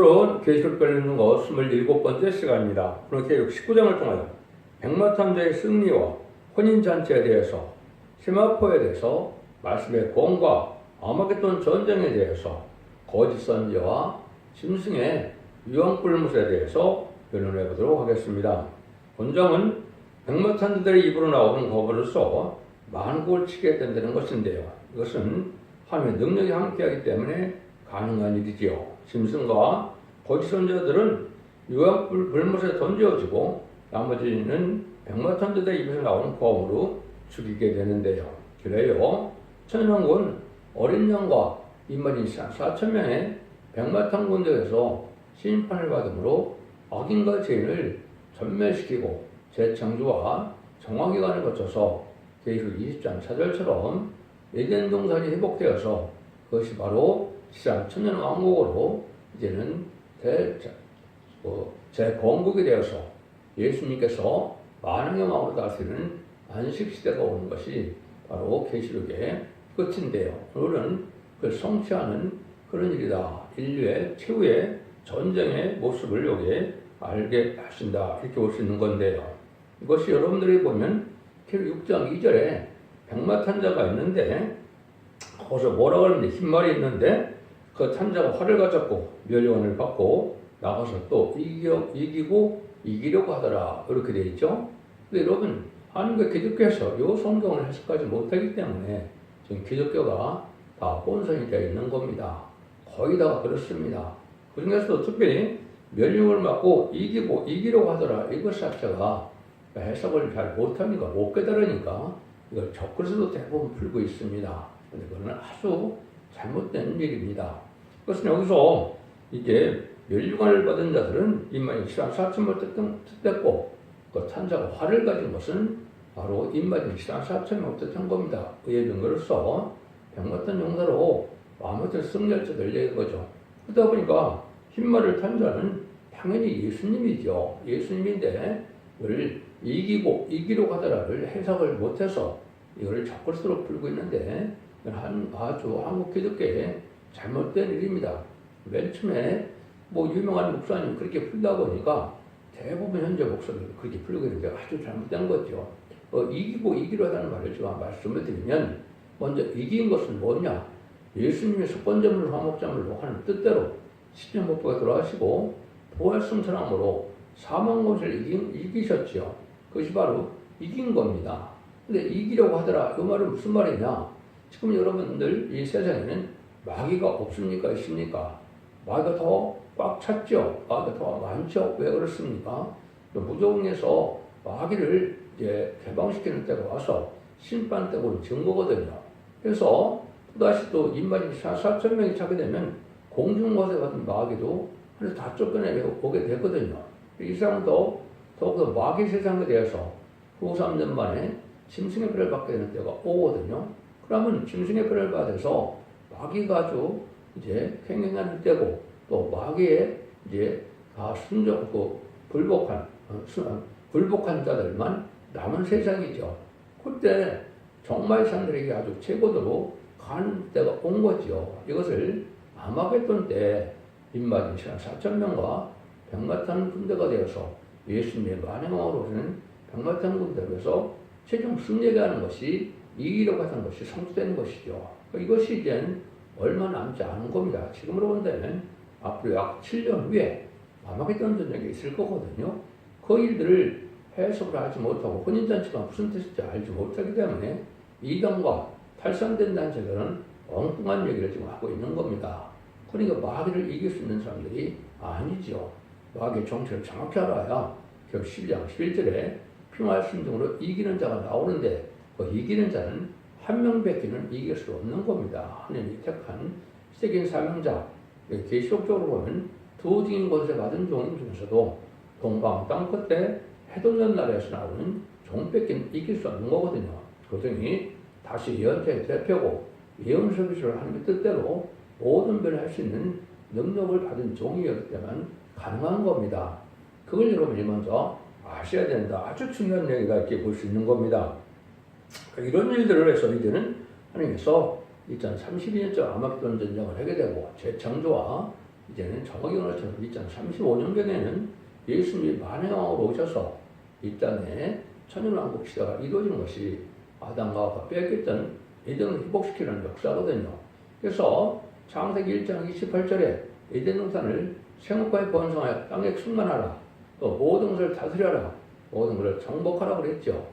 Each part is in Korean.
오늘은 계시록 걸리는 거 27번째 시간입니다. 계시록 19장을 통하여 백마탄자의 승리와 혼인잔치에 대해서 시마포에 대해서 말씀의 공과 아마겟돈 전쟁에 대해서 거짓 선지와 짐승의 유황불못에 대해서 변론해 보도록 하겠습니다. 본장은 백마탄자들의 입으로 나오는 거부로서 만국을 치게 된다는 것인데요. 이것은 하나님의 능력이 함께하기 때문에 가능한 일이지요. 짐승과 거짓 선자들은 유황불 불못에 던져지고 나머지는 백마탄자들의 입에서 나오는 검으로 죽이게 되는데요. 그래요. 천연왕군 어린 양과 인마진 4천 명의 백마탄 군대에서 심판을 받으므로 악인과 죄인을 전멸시키고 재창조와 정화기간을 거쳐서 계시록 20장 4절처럼 에덴 동산이 회복되어서 그것이 바로 시장 천년 왕국으로 이제는 대, 어, 재건국이 되어서 예수님께서 만왕의 왕으로 다스리는 안식 시대가 오는 것이 바로 계시록의 끝인데요. 오늘은 그 성취하는 그런 일이다. 인류의 최후의 전쟁의 모습을 여기에 알게 하신다. 이렇게 볼 수 있는 건데요. 이것이 여러분들이 보면 계시록 6장 2절에 백마탄자가 있는데 거기서 뭐라고 하는데 흰말이 있는데 그 탄자가 활을 가졌고 멸류관을 받고 나가서 또 이겨, 이기고 이기려고 하더라 이렇게 되어 있죠. 근데 여러분 하나님과 기독교에서 이 성경을 해석하지 못하기 때문에 지금 기독교가 다 혼선이 되어 있는 겁니다. 거의 다 그렇습니다. 그 중에서도 특별히 멸류관을 맞고 이기고 이기려고 하더라 이것 자체가 해석을 잘 못하니까 못 깨달으니까 이걸 적글서도 대부분 풀고 있습니다. 근데 그거는 아주 잘못된 일입니다. 그것은 여기서 이제 멸류관을 받은 자들은 인마이 시간 4천을 뜻했고 그 탄자가 활을 가진 것은 바로 인마이 시간 4천을 뜻한 겁니다. 그의 근거로서 병같은 용사로 마음의 승리할자들 얘기한 거죠. 그러다 보니까 흰말을 탄 자는 당연히 예수님이죠. 예수님인데 이걸 이기고 이기려고 하더라를 해석을 못해서 이걸 적글수로 풀고 있는데 한 아주 한국 기독교의 잘못된 일입니다. 맨 처음에 뭐 유명한 목사님 그렇게 풀다 보니까 대부분 현재 목사들 그렇게 풀고 있는데 아주 잘못된 거죠. 어, 이기고 이기려 하다는 말을 제가 말씀을 드리면 먼저 이긴 것은 뭐냐? 예수님의 석번제물 화목자물로 하는 뜻대로 십자못부가 돌아가시고 부활승천함으로 사망 것을 이긴, 이기셨지요. 그것이 바로 이긴 겁니다. 근데 이기려고 하더라. 이 말은 무슨 말이냐? 지금 여러분들 이 세상에는 마귀가 없습니까? 있습니까? 마귀가 더 꽉 찼죠? 마귀가 더 많죠? 왜 그렇습니까? 무정에서 마귀를 이제 개방시키는 때가 와서 심판 때가 지은 거거든요. 그래서 또다시 또 인마리 4천 명이 차게 되면 공중거세 받은 마귀도 다 쫓겨내 오게 되거든요. 이 사람도 더욱더 마귀 세상에 대해서 후 3년 만에 짐승의 피를 받게 되는 때가 오거든요. 그러면 짐승의 피를 받아서 마귀가 아주 이제 횡행하는 때고 또 마귀의 이제 다 순종, 그 불복한, 어, 수, 불복한 자들만 남은 세상이죠. 그때 정말 사람들에게 아주 최고도로 가는 때가 온 거죠. 이것을 아마겟돈 때 빈맞은 시간 4천 명과 백마탄 군대가 되어서 예수님의 만행왕으로 오는 백마탄 군대에서 최종 승리하게 하는 것이 이기려고 하는 것이 성취되는 것이죠. 이것이 이제 얼마 남지 않은 겁니다. 지금으로 본다면 앞으로 약 7년 후에 아마겟돈 전쟁이 있을 거거든요. 그 일들을 해석을 하지 못하고 혼인잔치가 무슨 뜻인지 알지 못하기 때문에 이단과 탈선된 단체들은 엉뚱한 얘기를 지금 하고 있는 겁니다. 그러니까 마귀를 이길 수 있는 사람들이 아니죠. 마귀의 정체를 정확히 알아야 결 12장 11절에 평화의 순종으로 이기는 자가 나오는데 그 이기는 자는 한 명밖에는 이길 수 없는 겁니다. 하나님이 택한 세계인 사명자 계시록적으로 보면 두 등인 곳에 받은 종 중에서도 동방 땅 끝에 해돋는 나라에서 나오는 종밖에 이길 수 없는 거거든요. 그 등이 다시 예언자의 대표고 예언 서비스를 하는 뜻대로 모든 변을 할 수 있는 능력을 받은 종이었기 때문에 가능한 겁니다. 그걸 여러분이 먼저 아셔야 된다. 아주 중요한 얘기가 이렇게 볼 수 있는 겁니다. 이런 일들을 해서 이제는 하나님께서 2032년쯤 아마겟돈 전쟁을 하게 되고 재창조와 이제는 정의경을처럼 2035년경에는 예수님이 만행왕으로 오셔서 이 땅에 천연왕국 시대가 이루어지는 것이 아담과 빼앗겼던 에덴을 회복시키는 역사거든요. 그래서 창세기 1장 28절에 에덴 동산을 생업과에 번성하여 땅에 충만하라. 또 모든 것을 다스려라. 모든 것을 정복하라 그랬죠.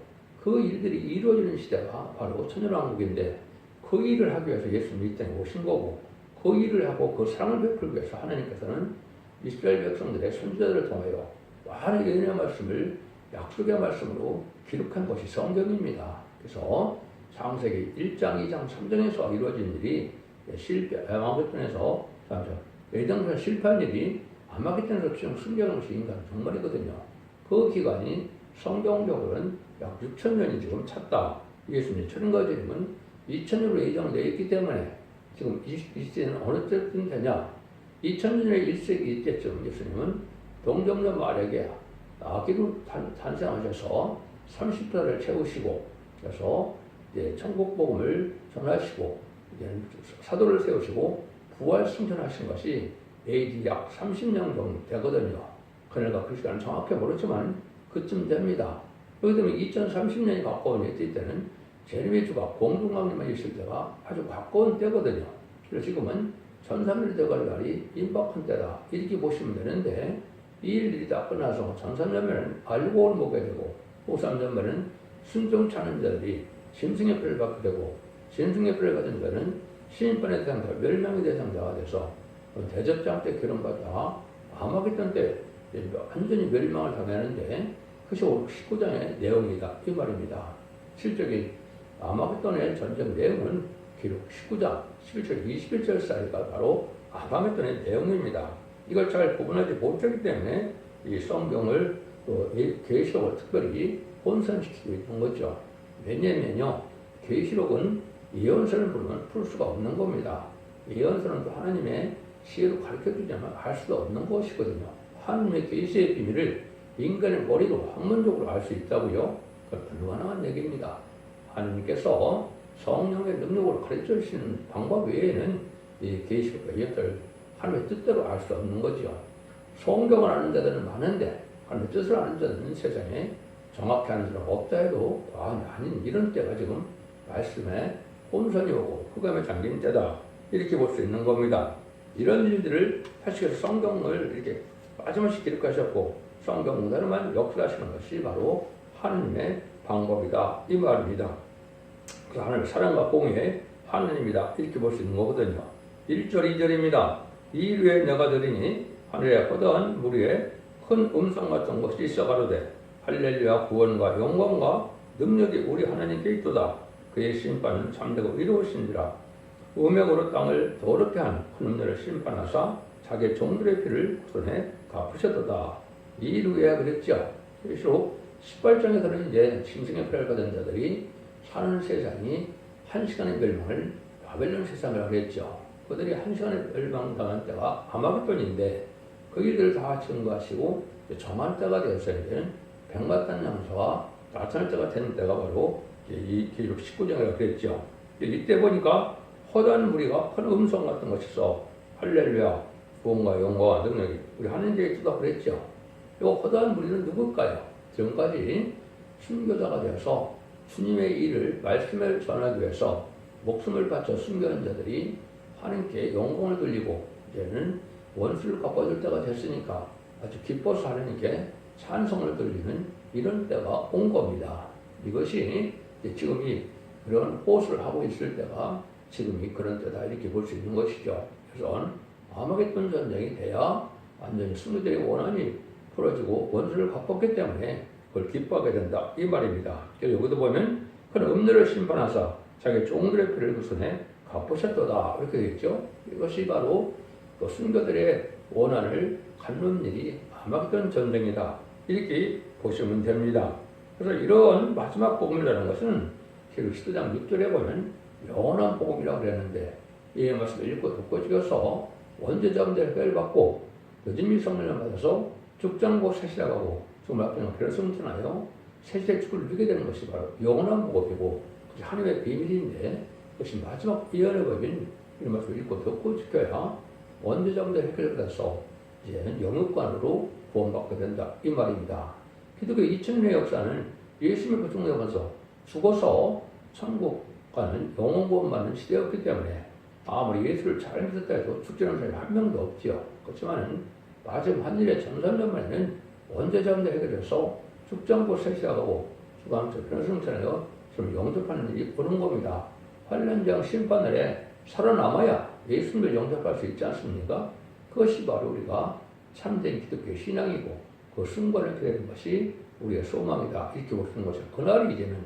그 일들이 이루어지는 시대가 바로 천연왕국인데 그 일을 하기 위해서 예수님이 이 땅에 오신 거고 그 일을 하고 그 사랑을 베풀기 위해서 하나님께서는 이스라엘 백성들의 선지자들을 통하여 많은 예언의 말씀을 약속의 말씀으로 기록한 것이 성경입니다. 그래서 창세기 1장, 2장, 3장에서 이루어진 일이 실패, 아마겟돈에서 외등에서 실패한 일이 아마겟돈에서 지금 승리하는 것이 인간 정말이거든요. 그 기간이 성경적으로는 약 6천 년이 지금 찼다. 예수님 천인가제님은 2천 년으로 예정되어 있기 때문에 지금 이, 이 시대는 어느 때쯤 되냐? 2000년의 1세기 이때쯤 예수님은 동정녀 아기로 탄, 탄생하셔서 30달을 채우시고 그래서 이제 천국 복음을 전하시고 이제 사도를 세우시고 부활 승천하신 것이 AD 약 30년 정도 되거든요. 그러니까 그 시간은 정확히 모르지만 그쯤 됩니다. 그렇기 때문에 2030년이 가까운 이때는 제르미주가 공중강림만 있을 때가 아주 가까운 때거든요. 그래서 지금은 전삼일 대갈 날이 임박한 때다. 이렇게 보시면 되는데 이 일들이 다 끝나서 전삼년면은 알고를 먹게 되고 후삼년면은 순종차는 자들이 심승의 표를 받게 되고 심승의 표를 받은 자는 시인권의 대상자, 멸망의 대상자가 돼서 대접장 때 결혼받다가 아마겟돈 때 완전히 멸망을 당하는데 그것이 19장의 내용이다. 이 말입니다. 실적인 아마겟돈의 전쟁 내용은 기록 19장 11절 21절 사이가 바로 아마겟돈의 내용입니다. 이걸 잘 구분하지 못하기 때문에 이 성경을 또 계시록을 특별히 혼선시키고 있는 거죠. 왜냐면요, 계시록은 예언서를 부르면 풀 수가 없는 겁니다. 예언서는 또 하나님의 시로 가르쳐 주자면 알 수도 없는 것이거든요. 하나님의 계시의 비밀을 인간의 머리로 학문적으로 알 수 있다고요? 그건 불가능한 얘기입니다. 하나님께서 성령의 능력으로 가르쳐 주시는 방법 외에는 이 계시록과 예언을 하나님의 뜻대로 알 수 없는 거죠. 성경을 아는 자들은 많은데 하나님의 뜻을 아는 자들은 세상에 정확히 아는 사람 없다 해도 과언이 아닌 이런 때가 지금 말씀에 혼선이 오고 흑암에 잠긴 때다 이렇게 볼 수 있는 겁니다. 이런 일들을 사실 성경을 이렇게 빠짐없이 기록하셨고 성경 문화로만 역사하시는 것이 바로 하나님의 방법이다 이 말입니다. 그 하나님의 사랑과 공의 하나님이다 이렇게 볼 수 있는 거거든요. 1절 2절입니다. 이 위에 내가 들으니 하늘에 허다한 무리에 큰 음성 같은 것이 있어 가로되 할렐루야 구원과 영광과 능력이 우리 하나님께 있도다. 그의 심판은 참되고 이루어진지라. 음행으로 땅을 더럽게 한 큰 음녀를 심판하사 자기 종들의 피를 손에 갚으셨도다. 이루야 그랬죠. 그래서 18장에서는 이제 짐승의 피를 받은 자들이 사는 세상이 한 시간의 멸망을 바벨론 세상이라고 했죠. 그들이 한 시간에 멸망당한 때가 아마겟돈인데 그 일들을 다 증거하시고 정한 때가 되어서 이제는 백마탄 양서가 나타날 때가 되는 때가 바로 이 기록 19장이라고 그랬죠. 이때 보니까 허다한 무리가 큰 음성 같은 있어 할렐루야 구원과 영광과 능력이 우리 하나님께 있다 그랬죠. 이 허다한 무리는 누굴까요? 지금까지 순교자가 되어서 주님의 일을 말씀을 전하기 위해서 목숨을 바쳐 순교한 자들이 하나님께 영광을 돌리고 이제는 원수를 갚아줄 때가 됐으니까 아주 기뻐서 하나님께 찬송을 돌리는 이런 때가 온 겁니다. 이것이 지금이 그런 호소를 하고 있을 때가 지금이 그런 때다 이렇게 볼 수 있는 것이죠. 그래서 아마겟돈 전쟁이 돼야 완전히 승리들의 원한이 풀어지고 원수를 갚았기 때문에 그걸 기뻐하게 된다 이 말입니다. 여기도 보면 그런 음료를 심판하사 자기 종들의 피를 그 손에 갚으셨도다 이렇게 되겠죠. 이것이 바로 그 순교들의 원한을 갖는 일이 아마겟돈 전쟁이다 이렇게 보시면 됩니다. 그래서 이런 마지막 복음이라는 것은 10장 6절에 보면 영원한 복음이라고 그랬는데 이 말씀을 읽고 듣고 찍어서 원죄자분들의 뼈를 받고 늦은 미 성령을 받아서 죽장고 세시라고 정말 별을 승천하여 세시의 축을 누리게 되는 것이 바로 영원한 복음이고 하나님의 비밀인데 그것이 마지막 예언의 법인 이런 말씀을 읽고 듣고 지켜야 원죄자문제 해결돼서 이제는 영육관으로 구원받게 된다 이 말입니다. 기독교 2000년의 역사는 예수님의 고통되면서 죽어서 천국 가는 영원 구원받는 시대였기 때문에 아무리 예수를 잘 믿었다 해도 죽지는 사람이 한 명도 없지요. 그렇지만은 마지막 한일의 만에는 원죄자문제 해결해서 죽지 않고 세시하고 주감적 변성천에요 좀 영접하는 일이 오는 겁니다. 환란장 심판날에 살아남아야 예수님을 영접할 수 있지 않습니까? 그것이 바로 우리가 참된 기독교 신앙이고 그 승관을 기다리는 것이 우리의 소망이다. 이렇게 있는 것이죠. 그날이 이제는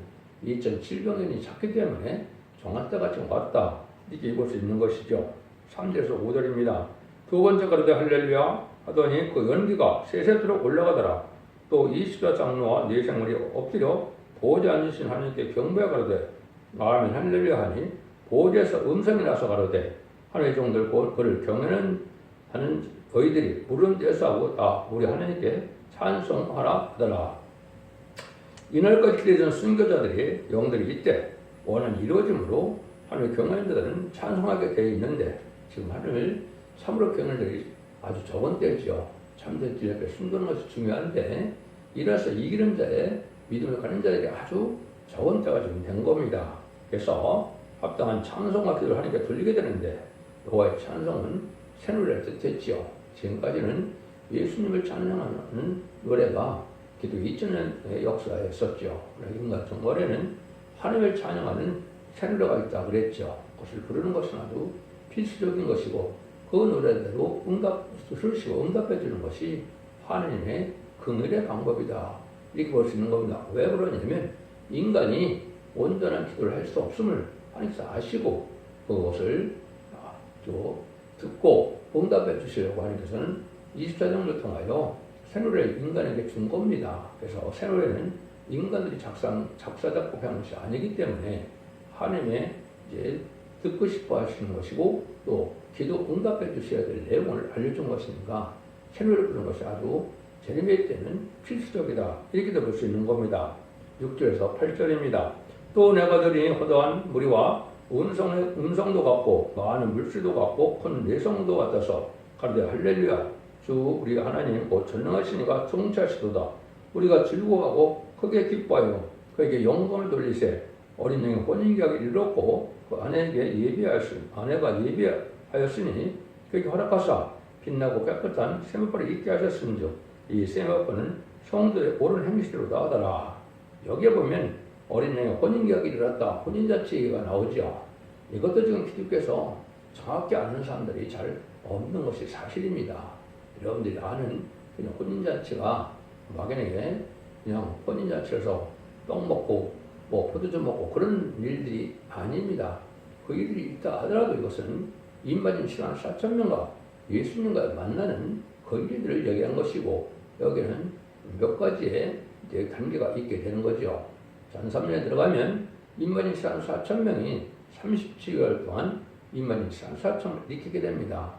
2007년이 찼기 때문에 정한 때가 지금 왔다. 이렇게 볼수 있는 것이죠. 3절에서 5절입니다. 두 번째 가로되 할렐루야 하더니 그 연기가 세세토록 올라가더라. 또 이스라 장로와 네 생물이 엎드려 보호자 앉으신 하나님께 경배하 가로되 마음에 할렐루야 하니 보호자에서 음성이 나서 가로되 하나님의 종들 곧 그를 경외는 하는 저희들이 물은 떼서 하고 다 우리 하나님께 찬송하라 하더라. 이날까지 기대던 순교자들이 영들이 이때 원한 이루어짐으로 경외하는 자들은 찬송하게 되어 있는데 지금 하나님을 참으로 경외하는 자들이 아주 적은 때죠. 참된 진리에 숨기는 것이 중요한데 이래서 이기는 자의 믿음을 가는 자들이 아주 적은 때가 지금 된 겁니다. 그래서 합당한 찬송과 기도를 하니까 들리게 되는데 노아의 찬송은 새노래를 뜻했지요. 지금까지는 예수님을 찬양하는 노래가 기도 2000년의 역사에 있었죠. 요즘 같은 노래는 하나님을 찬양하는 새노래가 있다 그랬죠. 그것을 부르는 것은 아주 필수적인 것이고 그 노래대로 응답, 수시고 응답해 주는 것이 하나님의 긍휼의 방법이다. 이렇게 볼 수 있는 겁니다. 왜 그러냐면 인간이 온전한 기도를 할 수 없음을 하나님께서 아시고 그것을 또 듣고 응답해 주시려고 하나님께서는 24장을 통하여 새노래를 인간에게 준 겁니다. 그래서 새노래는 인간들이 작사, 작사, 작곡한 것이 아니기 때문에 하나님의 이제 듣고 싶어 하시는 것이고 또 기도 응답해 주셔야 될 내용을 알려준 것이니까 새노래를 부르는 것이 아주 제레미야 때는 필수적이다. 이렇게도 볼 수 있는 겁니다. 6절에서 8절입니다. 또 내가 들으니 허다한 무리와 음성, 음성도 같고 많은 물수도 같고 큰 내성도 같아서 가르되 할렐루야 주 우리 하나님 곧 전능하시니가 통치하시도다 우리가 즐거워하고 크게 기뻐하여 그에게 영광을 돌리세 어린 양의 혼인계약을 이뤘고 그 아내에게 예비하였으니 아내가 예비하였으니 그에게 허락하사 빛나고 깨끗한 세마포를 있게 하셨은즉 이 세마포는 성도의 옳은 행실로다 하더라. 여기에 보면 어린 양의 혼인계약이 일어났다 혼인잔치가 나오죠 이것도 지금 기독교에서 정확히 아는 사람들이 잘 없는 것이 사실입니다. 여러분들이 아는 그냥 혼인잔치가 막연하게 그냥 혼인잔치에서 떡 먹고 뭐 포도주 먹고 그런 일들이 아닙니다. 그 일이 있다 하더라도 이것은 입맞은 시간 4천 명과 예수님과 만나는 그 일들을 얘기한 것이고 여기는 몇 가지의 단계가 있게 되는 거죠. 전 3년에 들어가면 입맞은 시간 4천 명이 37개월 동안 입맞은 시간 4천을 일으키게 됩니다.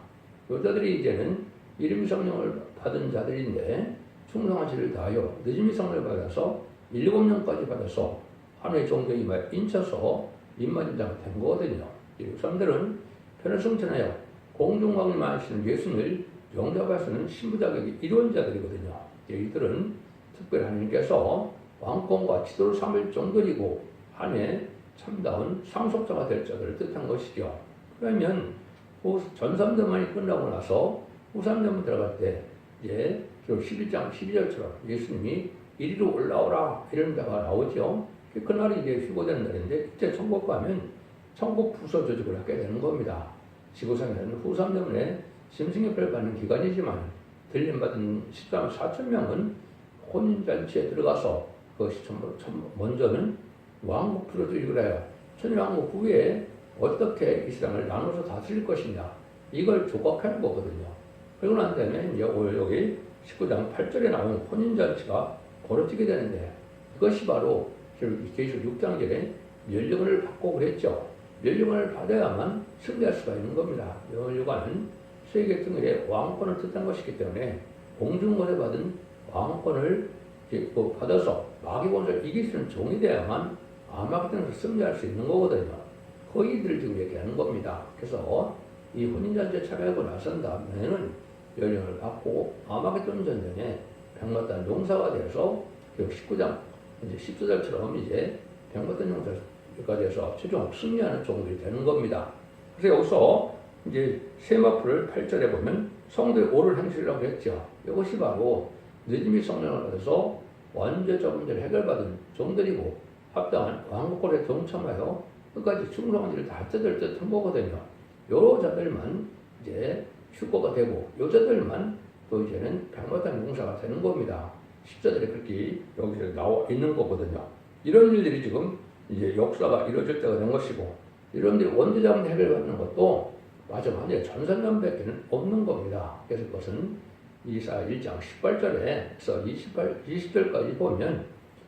여자들이 이제는 이름 성령을 받은 자들인데 충성한 시를 다하여 늦음이 성령을 받아서 일곱 년까지 받아서 하나의 종교에 임하여 인쳐서 입맞은자가 된 거거든요. 이 사람들은 편을 승천하여 공중광만 하시는 예수님을 영접하시는 신부 자격이 이루어진 자들이거든요. 이들은 특별히 하나님께서 왕권과 지도를 삼을 정도이고 한해 참다운 상속자가 될 자들을 뜻한 것이죠. 그러면 전삼대만이 끝나고 나서 후삼대만 들어갈 때 이제 11장 12절처럼 예수님이 이리로 올라오라 이런 자가 나오죠. 그날이 이제 휴고되는 날인데 그때 천국 가면 천국 부서 조직을 하게 되는 겁니다. 지구상에는 후삼대문에 심승협회를 받는 기관이지만 들림받은 13만 4천 명은 혼인잔치에 들어가서 그것이 먼저는 왕국 부서 조직을 해요. 천일왕국 후에 어떻게 이 세상을 나눠서 다스릴 것이냐 이걸 조각하는 거거든요. 그러고 난 다음에 이제 여기 19장 8절에 나오는 혼인잔치가 벌어지게 되는데 그것이 바로 계시록 6장절에 면류관을 받고 그랬죠. 면류관을 받아야만 승리할 수가 있는 겁니다. 면류관은 세계 등의 왕권을 뜻한 것이기 때문에 공중권에 받은 왕권을 그 받아서 마귀 권세를 이길 수 있는 종이 되어야만 아마겟돈에서 승리할 수 있는 거거든요. 그 이들을 지금 얘기하는 겁니다. 그래서 이 혼인잔치에 참여하고 나선 다음에는 연령을 받고 아마겟돈 전쟁에 백마탄 용사가 되어서 그 19장 이제 10조절처럼 이제 백마탄 용사가 돼서 최종 승리하는 종들이 되는 겁니다. 그래서 여기서 이제 세마풀을 8절에 보면 성도의 오를 행실이라고 했죠. 이것이 바로 늦음이 성령을 받아서 원죄적 문제를 해결받은 종들이고 합당한 왕국권에 동참하여 끝까지 충성한 일을 다 뜯을 듯한 거거든요. 요 자들만 이제 휴거가 되고 요 자들만 또 이제는 백마탄 용사가 되는 겁니다. 십자들이 그렇게 여기서 나와 있는 거거든요. 이런 일들이 지금 이제 역사가 이루어질 때가 된 것이고 이런들이 원죄자문 해결 받는 것도 마지막에 전산년밖에는 없는 겁니다. 그래서 그것은 이사 1장 18절에서 28, 20절까지 보면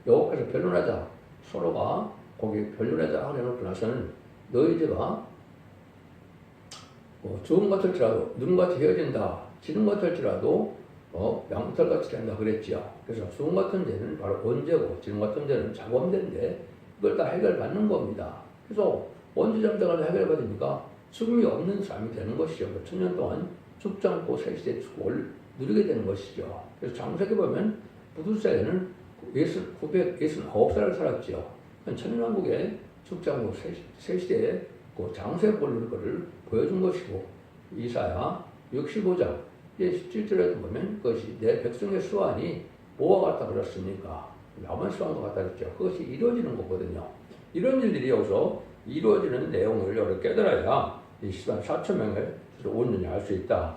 여호와께서 변론하자 서로가 거기 변론하자 하려놓고 나서는 너희들아 어, 좋은 것 같을지라도 눈같이 헤어진다 지는 것 같을지라도 어, 양털같이 된다 그랬지요. 그래서 좋은 같은 데는 바로 원죄고 지는 같은 데는 작업대인데 그걸 다 해결받는 겁니다. 그래서 원죄 잠정을 해결받으니까 죽음이 없는 삶이 되는 것이죠. 그 천년 동안 죽지 않고 세시대 축복을 누리게 되는 것이죠. 그래서 장세기 보면 부두사에는 969살을 살았죠. 천년왕국에 죽지 않고 세시대에 그 누릴 것을 보여준 것이고 이사야 65장 17절에도 보면 그것이 내 백성의 수완이 뭐와 같다 그랬습니까? 남은 수완과 같다 그랬죠. 그것이 이루어지는 거거든요. 이런 일들이 여기서 이루어지는 내용을 여러 깨달아야 이 시간 4천 명을 온전히 알수 있다.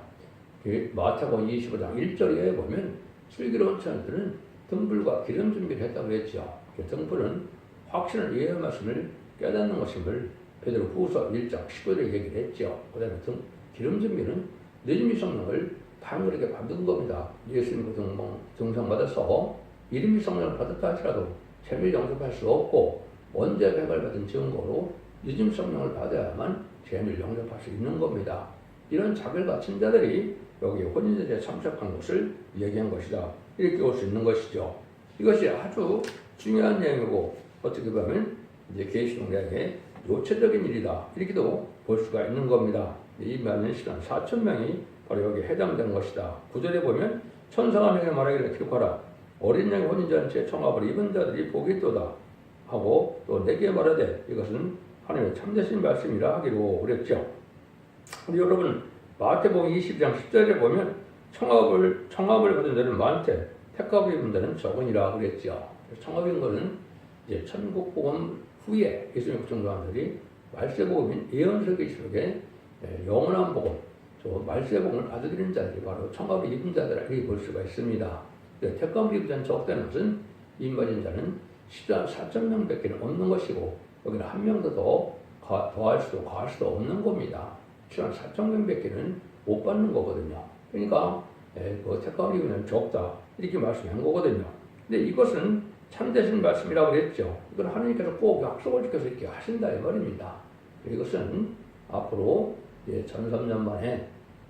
마태복음 25장 1절에 보면 슬기로운 천들은 등불과 기름 준비를 했다고 했죠. 그 등불은 확신을 예언 말씀을 깨닫는 것임을 베드로 후서 1장 15절에 얘기를 했죠. 그 다음에 등, 기름 준비는 늦음이 성령을 당그에게 받은 겁니다. 예수님 그 등성받아서 이름이 성령을 받았다 하더라도 재미 영접할 수 없고 원죄 백을 받은 증거로 늦음 성령을 받아야만 재미를 영접할 수 있는 겁니다. 이런 자결과 친자들이 여기 혼인제에 참석한 것을 얘기한 것이다. 이렇게 볼수 있는 것이죠. 이것이 아주 중요한 내용이고 어떻게 보면 이제 계시동량의 요체적인 일이다. 이렇게도 볼 수가 있는 겁니다. 이 많은 시간 4천 명이 바로 여기 해당되는 것이다. 구절에 보면 천사가 내게 말하기를 기록하라. 어린 양의 혼인잔치에 청합을 입은 자들이 복이 있도다. 하고 또 내게 말하되 이것은 하나님의 참되신 말씀이라 하기로 그랬죠. 우리 여러분 마태복음 20장 10절에 보면 청합을 청합을 받은 자는 많대 택합을 입은 자는 적으니라 그랬죠. 청합인 것은 이제 천국 복음 후에 예수님 정도한 들이 말세 복음인 예언설계 속에 예, 영원한 복음, 저 말세복음을 받아들이는 자들이 바로 청합을 입은 자들이라 이렇게 볼 수가 있습니다. 택감을 입은 자는 적다는 것은 입맞은 자는 14, 4천 명밖에 없는 것이고 여기는 한 명도 더 더할 수도 과할 수도 없는 겁니다. 14, 4천 명밖에는 못 받는 거거든요. 그러니까 예, 그 택감이면 적다 이렇게 말씀한 거거든요. 근데 이것은 참되신 말씀이라고 했죠. 이건 하나님께서 꼭 약속을 지켜서 이렇게 하신다 이 말입니다. 이것은 앞으로 예, 1300년 만에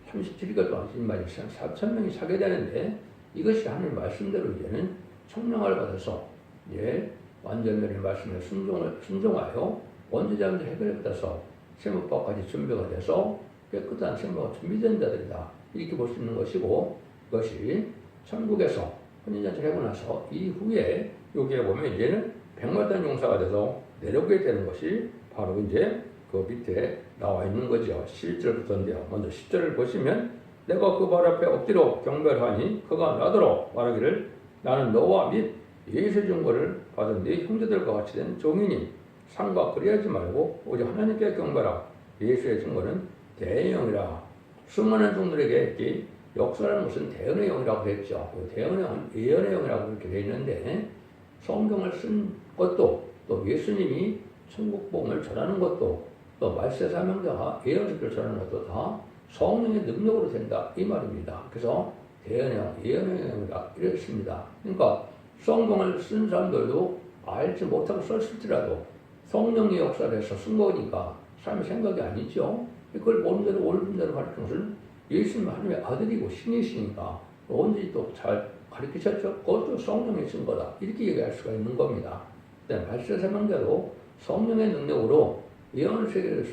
37일 동안 신발이 4천 명이 사게 되는데 이것이 하나님 말씀대로 이제는 청명을 받아서 예, 완전면의 말씀에 순종을, 순종하여 원죄자들 해결을 받아서 세무법까지 준비가 돼서 깨끗한 세무가 준비된 자들이다. 이렇게 볼 수 있는 것이고 그것이 천국에서 혼인잔치를 하고 나서 이후에 여기에 보면 이제는 백마탄 용사가 돼서 내려오게 되는 것이 바로 이제 그 밑에 나와 있는 거죠. 11절부터인데요. 먼저 10절을 보시면 내가 그 발 앞에 엎드려 경배하니 그가 나더러 말하기를 나는 너와 및 예수의 증거를 받은 네 형제들과 같이 된 종이니 상과 그리하지 말고 오직 하나님께 경배라 예수의 증거는 대형이라 수많은 종들에게 역사라는 것은 대언의 영이라고 했죠. 그 대언의 영은 예언의 영이라고 그렇게 되어 있는데 성경을 쓴 것도 또 예수님이 천국복음을 전하는 것도 또 말세 사명자가 예언을 전하는 것도 다 성령의 능력으로 된다 이 말입니다. 그래서 예언의 영이라 이랬습니다. 그러니까 성경을 쓴 사람들도 알지 못하고 썼을지라도 성령의 역사를 해서 쓴 거니까 삶의 생각이 아니죠. 그걸 모르는 대로 옳은 대로 가르치는 것은 예수님 하나님의 아들이고 신이시니까 언제 또잘 가르치셨죠? 그것도 성령이 쓴 거다. 이렇게 얘기할 수가 있는 겁니다. 네, 발세 설명대로 성령의 능력으로 예언을 세계를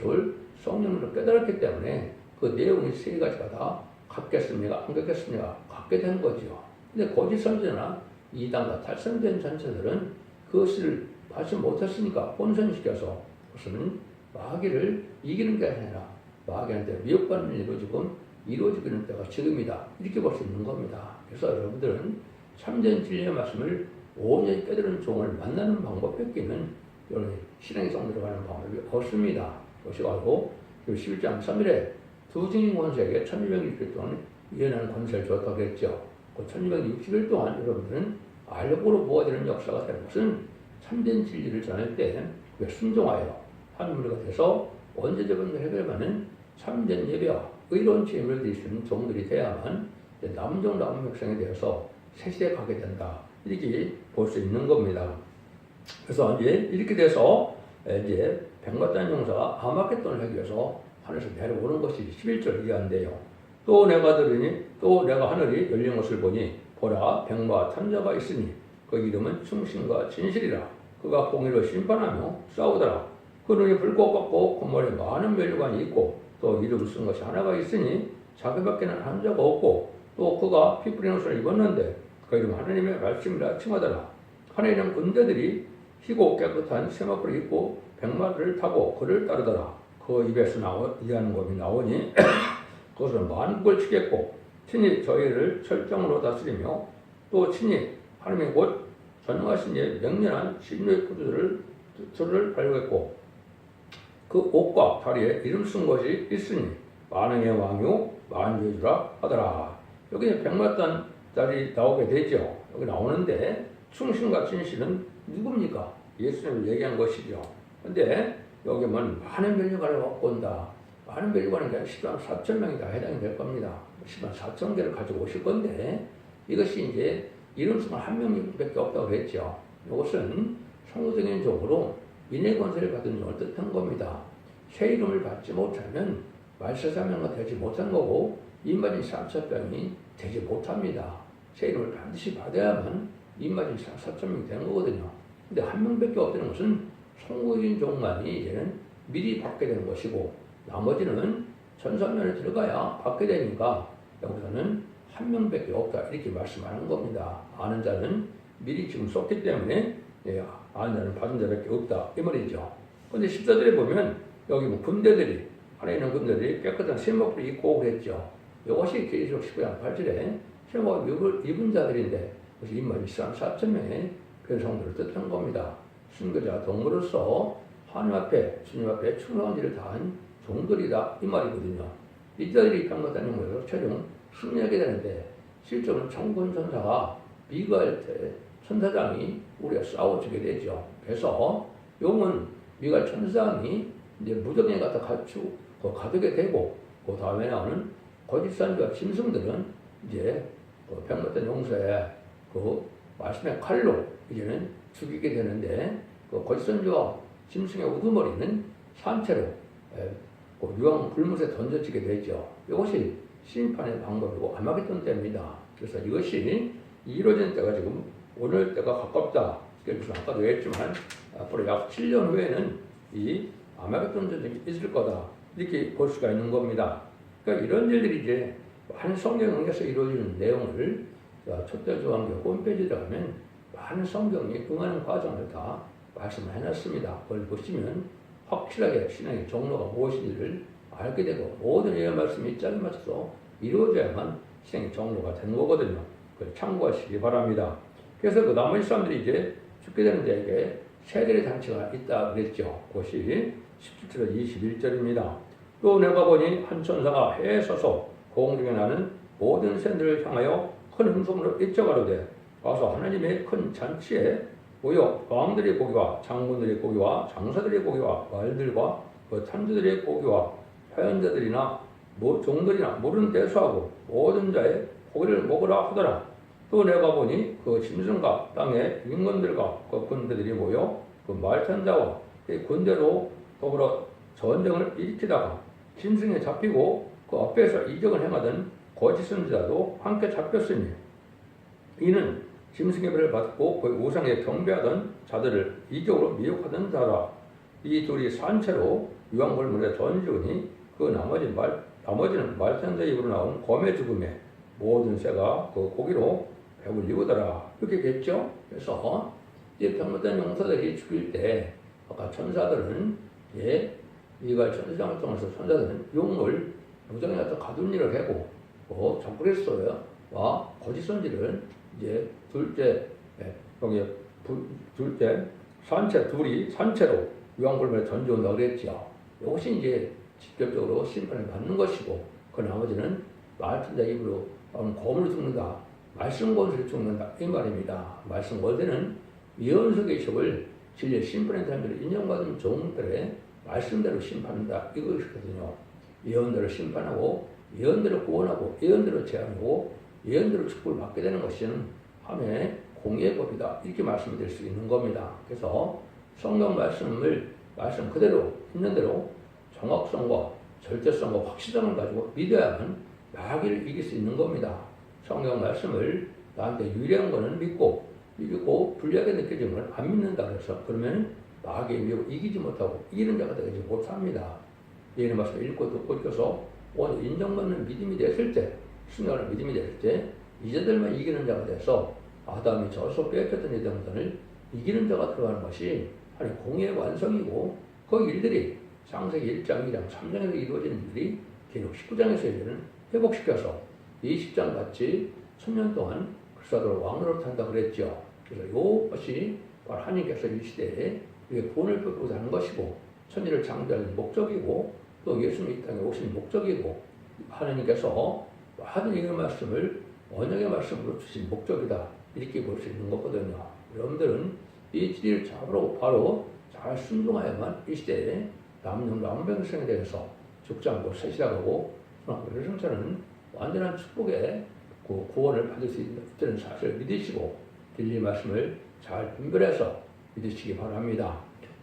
성령으로 깨달았기 때문에 그 내용이 세 가지가 다 갖겠습니까? 안 갖겠습니까? 갖게 되는 거죠. 근데 거짓 선지자나 이단과 탈선된 전체들은 그것을 받지 못했으니까 혼선시켜서 무슨 마귀를 이기는 게 아니라 마귀한테 미혹받는 일로 지금 이루어지고 있는 때가 지금이다. 이렇게 볼 수 있는 겁니다. 그래서 여러분들은 참된 진리의 말씀을 온전히 깨달은 종을 만나는 방법밖에는 여러분 신앙의 성 들어가는 방법이 없습니다. 그것이 바로 11장 3일에 두 증인 권세에게 1260일 동안 예언하는 권세를 줬다고 했죠. 그 1260일 동안 여러분들은 알력으로 모아지는 역사가 되는 것은 참된 진리를 전할 때 순종하여 한물가 돼서 언제적은 해결하는 참된 예배와 의로운 책임을 드릴 수 있는 종들이 이제 남종 남은 백성에 대해서 세시에 가게 된다. 이렇게 볼 수 있는 겁니다. 그래서 이제 이렇게 돼서 이제 백마탄 용사가 아마겟돈을 하기 위해서 하늘에서 내려오는 것이 11절 이해한대요. 또 내가 들으니 또 내가 하늘이 열린 것을 보니 보라 백마 탐자가 있으니 그 이름은 충신과 진실이라 그가 공의로 심판하며 싸우더라. 그 눈이 불꽃 같고 콧물에 많은 멸류관이 있고 또 이름 쓴 것이 하나가 있으니 자기밖에는 한 자가 없고 또 그가 피 뿌리는 옷을 입었는데 그 이름 하나님의 말씀이라 칭하더라. 하나님은 군대들이 희고 깨끗한 세마포를 입고 백마를 타고 그를 따르더라. 그 입에서 나오, 이하는 법이 나오니 그것은 만국을 치겠고 친히 저희를 철정으로 다스리며 또 친히 하나님의 곧 전능하신 이의 명령한 신유의 구주들을 들을 발견했고 그 옷과 다리에 이름 쓴 것이 있으니 만왕의 왕유 만주주라 하더라. 여기 백마단 자리 나오게 되죠. 여기 나오는데 충신과 진실은 누굽니까? 예수님을 얘기한 것이죠. 근데 여기 면 많은 멸류관을 갖고 온다. 많은 멸류관은 그냥 10만 4천 명이 다 해당이 될 겁니다. 10만 4천 개를 가지고 오실 건데 이것이 이제 이름 수만 한 명밖에 없다고 그랬죠. 이것은 인의 권세를 받은 종을 뜻한 겁니다. 새 이름을 받지 못하면 말세사명가 되지 못한 거고 입맞은 삼천병이 되지 못합니다. 새 이름을 반드시 받아야만 입맞은 삼천명이 되는 거거든요. 근데 한 명밖에 없다는 것은 성국인 종만이 이제는 미리 받게 되는 것이고 나머지는 전산면에 들어가야 받게 되니까 여기서는 한 명밖에 없다 이렇게 말씀하는 겁니다. 아는 자는 미리 지금 썼기 때문에 예, 아는 자는 받은 자밖에 없다 이 말이죠. 근데 십자들에 보면 여기 뭐 군대들이 안에 있는 군대들이 깨끗한 세목을 입고 그랬죠. 이것이 계시록 19장 8절에 세목을 입은 자들인데 인마이 4천 명의 변성들을 뜻한 겁니다. 순교자 동물로서 하나님 앞에 주님 앞에 충성한 일을 다한 종들이다 이 말이거든요. 이자들이 병거다는 거예요. 최종 승리하게 되는데 실제로는 청군 전사가 미가할 때 천사장이 우리가 싸워주게 되죠. 그래서 용은 미갈 천사장이 이제 무적에 갖다 갖추고 그 가두게 되고 그 다음에 나오는 거짓선지와 짐승들은 이제 그 병거된 용서에 그 말씀의 칼로 이제는 죽이게 되는데 그 거짓선지와 짐승의 우두머리는 산채로 에, 그 유황 불못에 던져지게 되죠. 이것이 심판의 방법이고 아마겟돈 때입니다. 그래서 이것이 이루어진 때가 지금 오늘 때가 가깝다. 그래서 아까도 얘기했지만 앞으로 약 7년 후에는 이 아마겟돈 전쟁이 있을 거다. 이렇게 볼 수가 있는 겁니다. 그러니까 이런 일들이 이제 많은 성경 에서 이루어지는 내용을 첫째 조항교 홈페이지에 가면 많은 성경이 응하는 과정을 다 말씀을 해놨습니다. 그걸 보시면 확실하게 신앙의 종로가 무엇인지를 알게 되고 모든 예언 말씀이 짤 맞춰서 이루어져야만 신앙의 종로가 되는 거거든요. 그걸 참고하시기 바랍니다. 그래서 그 나머지 사람들이 이제 죽게 되는 데에게 세대의 잔치가 있다 그랬죠. 그것이 17절 21절입니다. 또 내가 보니 한 천사가 해에 서서 공중에 나는 모든 샌들을 향하여 큰 hum소문을 입적하려되 와서 하나님의 큰 잔치에 모여 왕들의 고기와 장군들의 고기와 장사들의 고기와 말들과 그 탐주들의 고기와 화연자들이나 모, 종들이나 모르는 대수하고 모든 자의 고기를 먹으라 하더라. 또 내가 보니 그 짐승과 땅의 인건들과 그 군대들이 모여 그 말탄자와 그 군대로 더불어 전쟁을 일으키다가 짐승에 잡히고 그 앞에서 이적을 행하던 거짓 선지자도 함께 잡혔으니 이는 짐승의 배를 받고 그 우상에 경배하던 자들을 이적으로 미혹하던 자라. 이 둘이 산채로 유황물물에 던지우니 그 나머지 말 나머지는 말천대 입으로 나온 곰의 죽음에 모든 새가 그 고기로 배불리 오더라. 이렇게 됐죠. 그래서 이제 병못된 용사들이 죽일 때 아까 천사들은 예 이가 천사장을 통해서 천사들은 용을 무정에 가둔 일을 하고 또 적그리스도와 거짓 선지를 이제 둘째 예, 여기 부- 둘째 산채 둘이 산채로 유황불면에 던져온다 그랬죠. 이것이 이제 직접적으로 심판을 받는 것이고 그 나머지는 말씀자 입으로 검을 죽는다. 말씀 권세를 죽는다. 이 말입니다. 말씀 권세는 예언석의 식을 진리의 심판의 사람들을 인정받은 종들의 말씀대로 심판한다. 이것이거든요. 예언대로 심판하고 예언대로 구원하고 예언대로 제한하고 예언대로 축복을 받게 되는 것은 하나의 공의의 법이다. 이렇게 말씀드릴 수 있는 겁니다. 그래서 성경 말씀을 말씀 그대로 있는 대로 정확성과 절대성과 확실성을 가지고 믿어야만 마귀를 이길 수 있는 겁니다. 성경 말씀을 나한테 유리한 거는 믿고 믿고 불리하게 느껴지는 걸안 믿는다 그래서 그러면 마귀의 위협을 이기지 못하고 이기는 자가 되지 못합니다. 예언의 말씀 읽고 듣고 읽어서 오늘 인정받는 믿음이 됐을 때 승리하는 믿음이 됐을 때 이제들만 이기는 자가 돼서 아담이 저서 빼앗겼던 예정들을 이기는 자가 들어가는 것이 하나님 공의 완성이고 그 일들이 창세기 1장, 2장, 3장에서 이루어지는 일이 기록 19장에서 이르는 회복시켜서 20장 같이 천년 동안 그리스도로 왕으로 탄다 그랬죠. 그래서 이것이 바로 하나님께서 이 시대에 우리의 구원을 베푸고자 하는 것이고 천지를 창조하는 목적이고 또 예수님이 이 땅에 오신 목적이고 하나님께서 하는 이 말씀을 언약의 말씀으로 주신 목적이다 이렇게 볼 수 있는 거거든요. 여러분들은 이 진리를 잡으러 바로 잘 순종하야만 이 시대에 남녀 남병성에 대해서 죽지 않고 세시하고 그리고 성찬은 완전한 축복의 그 구원을 받을 수 있다는 사실을 믿으시고 진리 말씀을 잘 분별해서 믿으시기 바랍니다.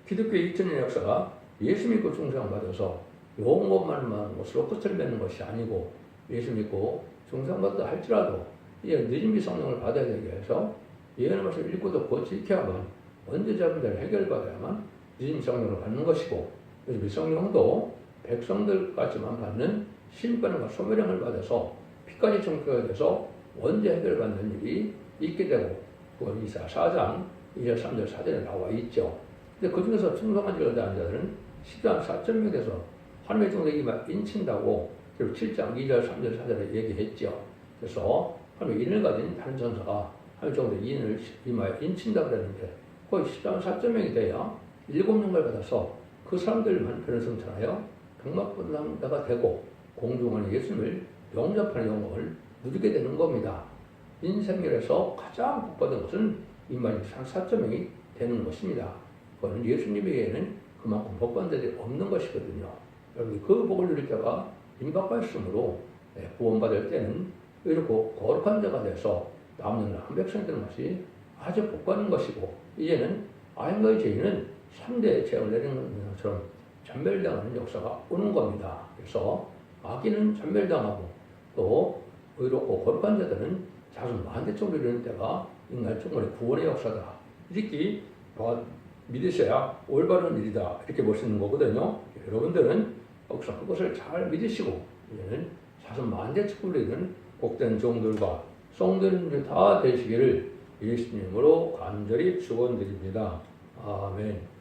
기독교의 2000년 역사가 예수 믿고 중생받아서 용업만만 것으로 끝을 맺는 것이 아니고 예수 믿고 중생받다 할지라도 이제 늦은비 성령을 받아야 되기 위해서 예언의 말씀을 읽고 듣고 지켜야만 언제 자분들 해결받아야만 늦은 성령을 받는 것이고 이 성령도 백성들까지만 받는 심판과 소멸형을 받아서 피까지 청구가 돼서 언제 해결받는 일이 있게 되고 그건 이사 4장 2절 3절 4절에 나와 있죠. 근데 그 중에서 충성한 지를 자들은 10장 4.0에 대해서 하나님의 종에게만 인친다고 그리고 7장 2절 3절 4절에 얘기했죠. 그래서 하나님의 인을 가진 다른 전사가 하나님 정도 인을 이마에 인친다 그랬는데 거의 10장 4.0이 돼야 일곱 명을 받아서 그 사람들만 변을 성찰하여 백마분당자가 되고 공중한 예수님을 영접하는 영광을 누리게 되는 겁니다. 인생열에서 가장 복받은 것은 이마에 4.0이 되는 것입니다. 그거는 예수님에게는 그만큼 복받은 자들이 없는 것이거든요. 여러분 그 복을 누릴 때가 임박하였으므로 네, 구원받을 때는 이렇게 거룩한 자가 돼서 남는 한 되는 것이 아주 복받는 것이고 이제는 아인과의 죄인은 3대 죄를 내리는 것처럼 전멸당하는 역사가 오는 겁니다. 그래서 마귀는 전멸당하고 또 의롭고 거룩한 자들은 자손 만대총을 이루는 때가 인간 총물의 구원의 역사다. 이렇게 봐- 믿으셔야 올바른 일이다. 이렇게 볼 수 있는 거거든요. 여러분들은 여기서 그것을 잘 믿으시고 이제는 자손 만대총을 이루는 복된 종들과 성도님들 다 되시기를 예수님으로 간절히 축원드립니다. 아멘.